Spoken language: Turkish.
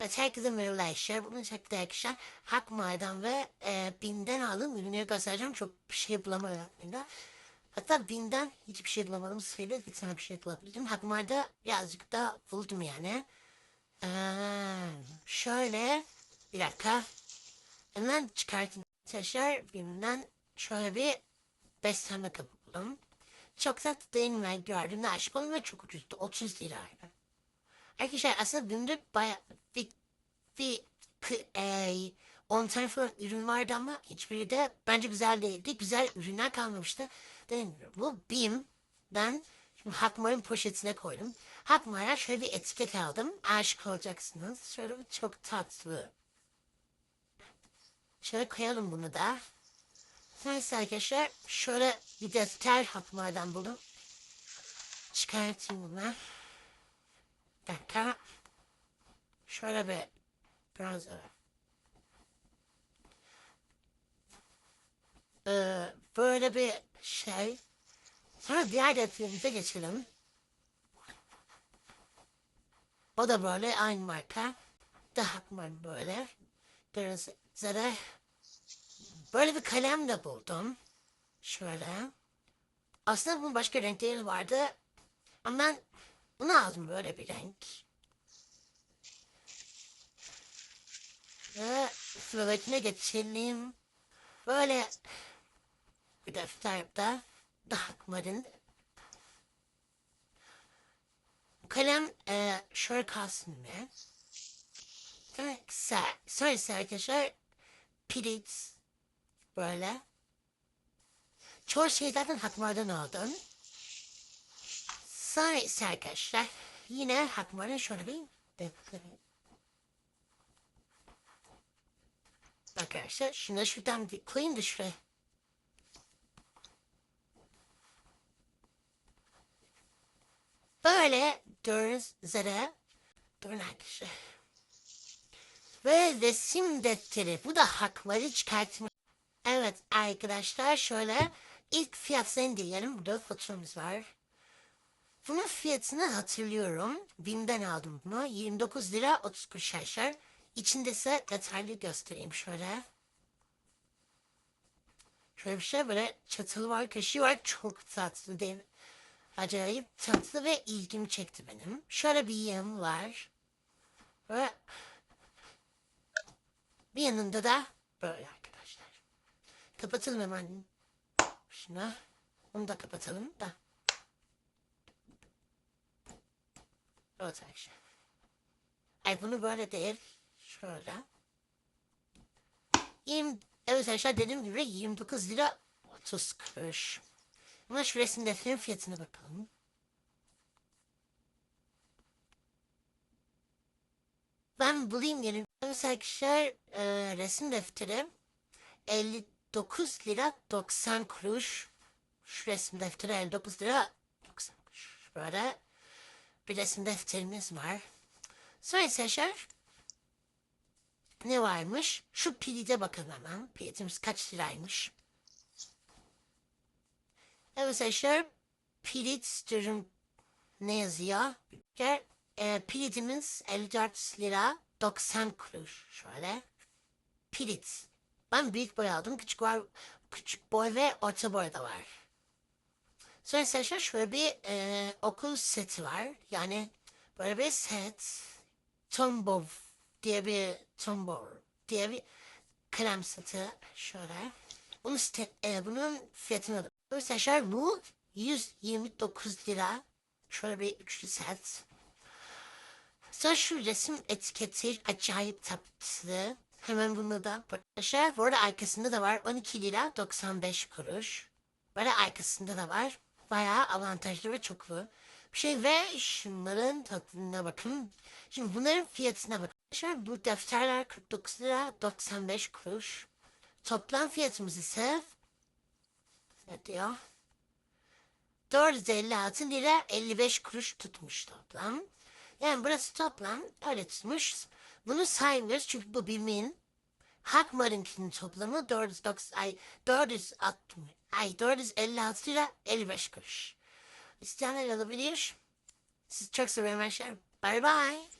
Evet, herkese merhabalar arkadaşlar. Bugün çekti arkadaşlar. Hakmar'dan ve e, BİM'den aldığım ürünleri göstereceğim. Çok bir şey bulamadım aslında. Hatta BİM'den hiçbir şey bulamadım. Sayıda bir tane bir şey bulabildim. Hakmar'da birazcık da buldum yani. Ee, şöyle bir dakika. Hemen çıkartın arkadaşlar. BİM'den şöyle bir beslenme kabı buldum. Çok tatlı değil mi? Gördüğümde aşık oldum ve çok ucuzdu. 30 liraydı. Arkadaşlar aslında bunda baya kı- eee, 10 tane falan ürün vardı ama hiçbiri de bence güzel değildi. Güzel ürünler kalmamıştı. Dedim bu BİM'den şimdi Hakmar'ın poşetine koydum. Hakmar'a şöyle bir etiket aldım. Aşık olacaksınız. Şöyle çok tatlı. Şöyle koyalım bunu da. Neyse arkadaşlar şöyle bir defter Hakmar'dan buldum. Çıkartayım bunu. Bir dakika. Şöyle bir e, ee, böyle bir şey. Sonra diğer defterimize geçelim. O da böyle aynı marka. Daha böyle. Biraz zara. Böyle bir kalem de buldum. Şöyle. Aslında bunun başka renkleri vardı. Ama ben bunu aldım böyle bir renk. Ve sıradakine geçelim. Böyle bir defterde Darkmar'ın kalem e, şöyle kalsın mı? Evet, güzel. Sonra ise arkadaşlar pirinç böyle. Çoğu şey zaten Hakmar'dan aldım. Sonra ise arkadaşlar yine Hakmar'ın şöyle bir defteri. Arkadaşlar da şuradan bir koyayım da şuraya. Böyle dört zara durun arkadaşlar. Ve resim defteri. Bu da hakları çıkartmış. Evet arkadaşlar şöyle ilk fiyatlarını diyelim. Burada faturamız var. Bunun fiyatını hatırlıyorum. BİM'den aldım bunu. 29 lira 30 kuruş arkadaşlar. İçinde ise detaylı göstereyim şöyle. Şöyle bir şey böyle çatalı var, kaşığı var. Çok tatlı değil? Acayip tatlı ve ilgimi çekti benim. Şöyle bir yem var. Ve bir yanında da böyle arkadaşlar. Kapatalım hemen. Şuna. Onu da kapatalım da. Evet arkadaşlar. Ay bunu böyle değil. Şöyle. 20, evet arkadaşlar dediğim gibi 29 lira 30 kuruş. Buna şu resim defterinin fiyatına bakalım. Ben bulayım gelin. Evet arkadaşlar e, resim defteri 59 lira 90 kuruş. Şu resim defteri 59 lira 90 kuruş. Böyle bir resim defterimiz var. Sonra arkadaşlar ne varmış? Şu pilide bakalım hemen. Pilitimiz kaç liraymış? Evet arkadaşlar pilit durum ne yazıyor? Gel, e, pilitimiz 54 lira 90 kuruş şöyle. Pilit. Ben büyük boy aldım. Küçük var, küçük boy ve orta boy da var. Sonra arkadaşlar şöyle bir e, okul seti var. Yani böyle bir set. Tombov diye bir tombor diye bir krem seti şöyle. Bunun, site, e, bunun fiyatını da. Arkadaşlar bu 129 lira. Şöyle bir üçlü set. Sonra şu resim etiketi acayip tatlı. Hemen bunu da arkadaşlar. Bu arada arkasında da var 12 lira 95 kuruş. Böyle arkasında da var. Bayağı avantajlı ve çoklu bir şey ve şunların tatlılığına bakın. Şimdi bunların fiyatına bakın. Arkadaşlar bu defterler 49 lira 95 kuruş. Toplam fiyatımız ise ne diyor? 456 lira 55 kuruş tutmuş toplam. Yani burası toplam öyle tutmuş. Bunu saymıyoruz çünkü bu BİM'in Hakmar'ınkinin toplamı 490 ay 460 ay 456 lira 55 kuruş. İsteyenler alabilir. Sizi çok seviyorum arkadaşlar. Bye bye.